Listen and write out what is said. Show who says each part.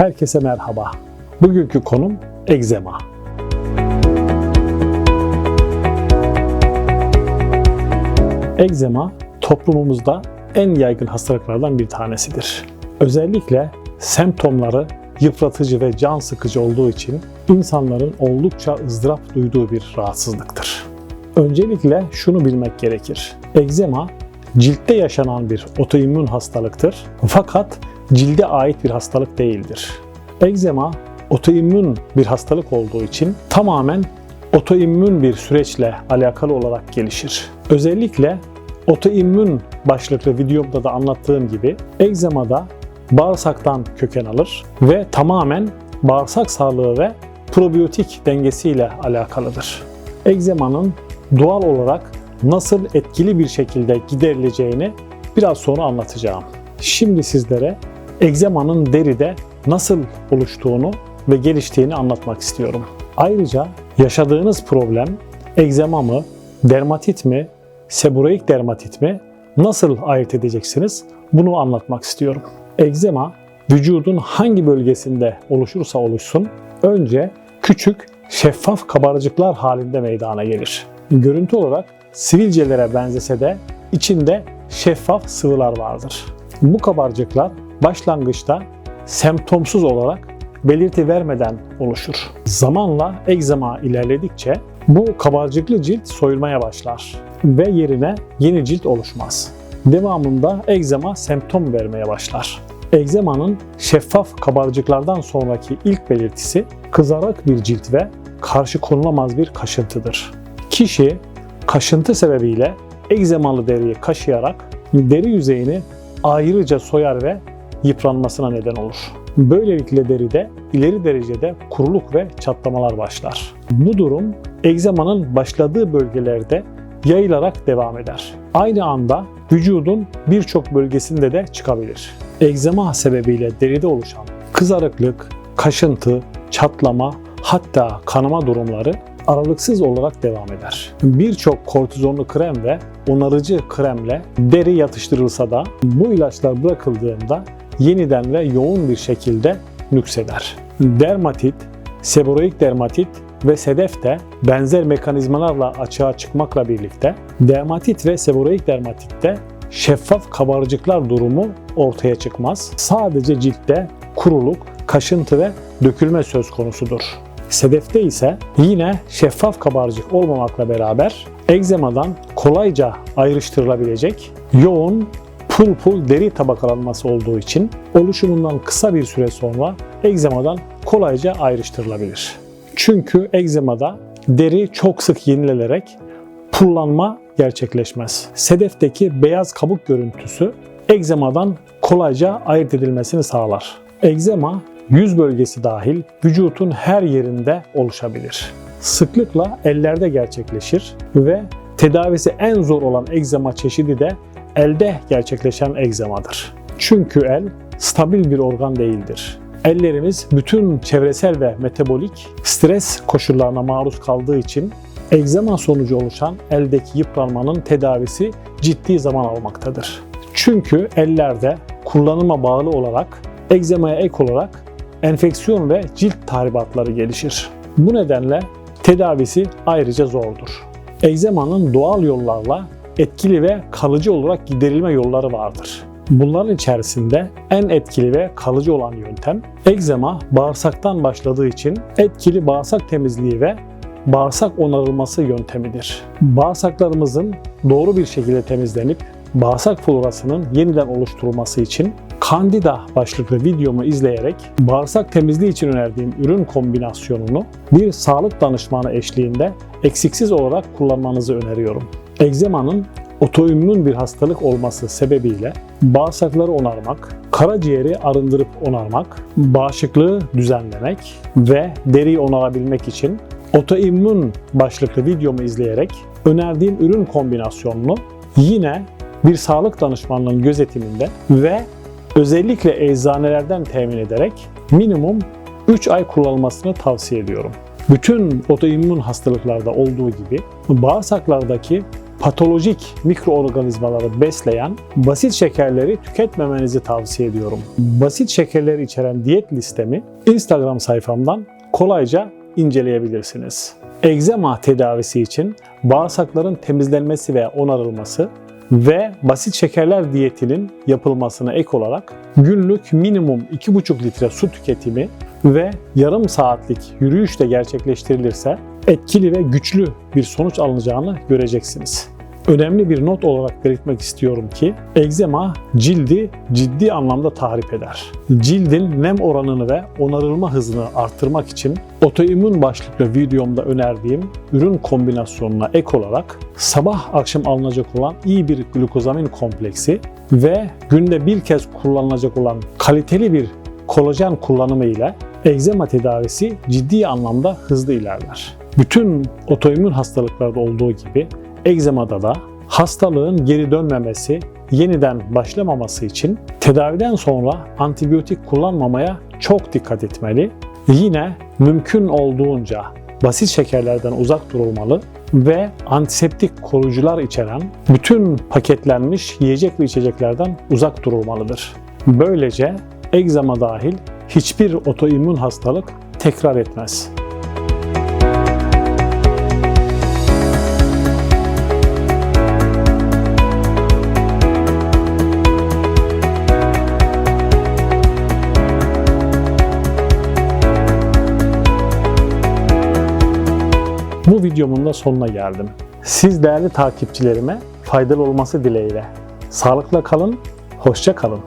Speaker 1: Herkese merhaba. Bugünkü konum egzema. Egzema toplumumuzda en yaygın hastalıklardan bir tanesidir. Özellikle semptomları yıpratıcı ve can sıkıcı olduğu için insanların oldukça ızdırap duyduğu bir rahatsızlıktır. Öncelikle şunu bilmek gerekir. Egzema ciltte yaşanan bir otoimmün hastalıktır. Fakat cilde ait bir hastalık değildir. Egzema otoimmün bir hastalık olduğu için tamamen otoimmün bir süreçle alakalı olarak gelişir. Özellikle otoimmün başlıklı videomda da anlattığım gibi egzamada bağırsaktan köken alır ve tamamen bağırsak sağlığı ve probiyotik dengesiyle alakalıdır. Egzemanın doğal olarak nasıl etkili bir şekilde giderileceğini biraz sonra anlatacağım. Şimdi sizlere egzemanın deride nasıl oluştuğunu ve geliştiğini anlatmak istiyorum. Ayrıca yaşadığınız problem egzema mı, dermatit mi, seborreik dermatit mi nasıl ayırt edeceksiniz bunu anlatmak istiyorum. Egzema vücudun hangi bölgesinde oluşursa oluşsun önce küçük şeffaf kabarcıklar halinde meydana gelir. Görüntü olarak sivilcelere benzese de içinde şeffaf sıvılar vardır. Bu kabarcıklar başlangıçta semptomsuz olarak belirti vermeden oluşur. Zamanla egzama ilerledikçe bu kabarcıklı cilt soyulmaya başlar ve yerine yeni cilt oluşmaz. Devamında egzama semptom vermeye başlar. Egzemanın şeffaf kabarcıklardan sonraki ilk belirtisi kızarık bir cilt ve karşı konulamaz bir kaşıntıdır. Kişi kaşıntı sebebiyle egzemalı deriyi kaşıyarak deri yüzeyini ayrıca soyar ve yıpranmasına neden olur. Böylelikle deride ileri derecede kuruluk ve çatlamalar başlar. Bu durum egzemanın başladığı bölgelerde yayılarak devam eder. Aynı anda vücudun birçok bölgesinde de çıkabilir. Egzema sebebiyle deride oluşan kızarıklık, kaşıntı, çatlama hatta kanama durumları aralıksız olarak devam eder. Birçok kortizonlu krem ve onarıcı kremle deri yatıştırılsa da bu ilaçlar bırakıldığında yeniden ve yoğun bir şekilde nükseder. Dermatit, seborreik dermatit ve sedef de benzer mekanizmalarla açığa çıkmakla birlikte dermatit ve seborreik dermatitte şeffaf kabarcıklar durumu ortaya çıkmaz. Sadece ciltte kuruluk, kaşıntı ve dökülme söz konusudur. Sedefte ise yine şeffaf kabarcık olmamakla beraber egzemadan kolayca ayrıştırılabilecek yoğun pul pul deri tabakalanması olduğu için oluşumundan kısa bir süre sonra egzemadan kolayca ayrıştırılabilir. Çünkü egzemada deri çok sık yenilenerek pullanma gerçekleşmez. Sedefteki beyaz kabuk görüntüsü egzemadan kolayca ayırt edilmesini sağlar. Egzema yüz bölgesi dahil vücutun her yerinde oluşabilir. Sıklıkla ellerde gerçekleşir ve tedavisi en zor olan egzema çeşidi de elde gerçekleşen egzemadır. Çünkü el stabil bir organ değildir. Ellerimiz bütün çevresel ve metabolik stres koşullarına maruz kaldığı için egzema sonucu oluşan eldeki yıpranmanın tedavisi ciddi zaman almaktadır. Çünkü ellerde kullanıma bağlı olarak egzemaya ek olarak enfeksiyon ve cilt tahribatları gelişir. Bu nedenle tedavisi ayrıca zordur. Egzemanın doğal yollarla etkili ve kalıcı olarak giderilme yolları vardır. Bunların içerisinde en etkili ve kalıcı olan yöntem egzema bağırsaktan başladığı için etkili bağırsak temizliği ve bağırsak onarılması yöntemidir. Bağırsaklarımızın doğru bir şekilde temizlenip bağırsak florasının yeniden oluşturulması için Candida başlıklı videomu izleyerek bağırsak temizliği için önerdiğim ürün kombinasyonunu bir sağlık danışmanı eşliğinde eksiksiz olarak kullanmanızı öneriyorum. Egzemanın otoimmün bir hastalık olması sebebiyle bağırsakları onarmak, karaciğeri arındırıp onarmak, bağışıklığı düzenlemek ve deriyi onarabilmek için otoimmün başlıklı videomu izleyerek önerdiğim ürün kombinasyonunu yine bir sağlık danışmanlığının gözetiminde ve özellikle eczanelerden temin ederek minimum 3 ay kullanılmasını tavsiye ediyorum. Bütün otoimmün hastalıklarda olduğu gibi bağırsaklardaki patolojik mikroorganizmaları besleyen basit şekerleri tüketmemenizi tavsiye ediyorum. Basit şekerler içeren diyet listemi Instagram sayfamdan kolayca inceleyebilirsiniz. Egzema tedavisi için bağırsakların temizlenmesi ve onarılması ve basit şekerler diyetinin yapılmasına ek olarak günlük minimum 2,5 litre su tüketimi ve yarım saatlik yürüyüş de gerçekleştirilirse etkili ve güçlü bir sonuç alınacağını göreceksiniz. Önemli bir not olarak belirtmek istiyorum ki egzema cildi ciddi anlamda tahrip eder. Cildin nem oranını ve onarılma hızını arttırmak için otoimmün başlıklı videomda önerdiğim ürün kombinasyonuna ek olarak sabah akşam alınacak olan iyi bir glukozamin kompleksi ve günde bir kez kullanılacak olan kaliteli bir kolajen kullanımı ile egzema tedavisi ciddi anlamda hızlı ilerler. Bütün otoimmün hastalıklarda olduğu gibi egzemada da hastalığın geri dönmemesi, yeniden başlamaması için tedaviden sonra antibiyotik kullanmamaya çok dikkat etmeli. Yine mümkün olduğunca basit şekerlerden uzak durulmalı ve antiseptik koruyucular içeren bütün paketlenmiş yiyecek ve içeceklerden uzak durulmalıdır. Böylece egzama dahil hiçbir otoimmün hastalık tekrar etmez. Videomun da sonuna geldim. Siz değerli takipçilerime faydalı olması dileğiyle. Sağlıkla kalın, hoşça kalın.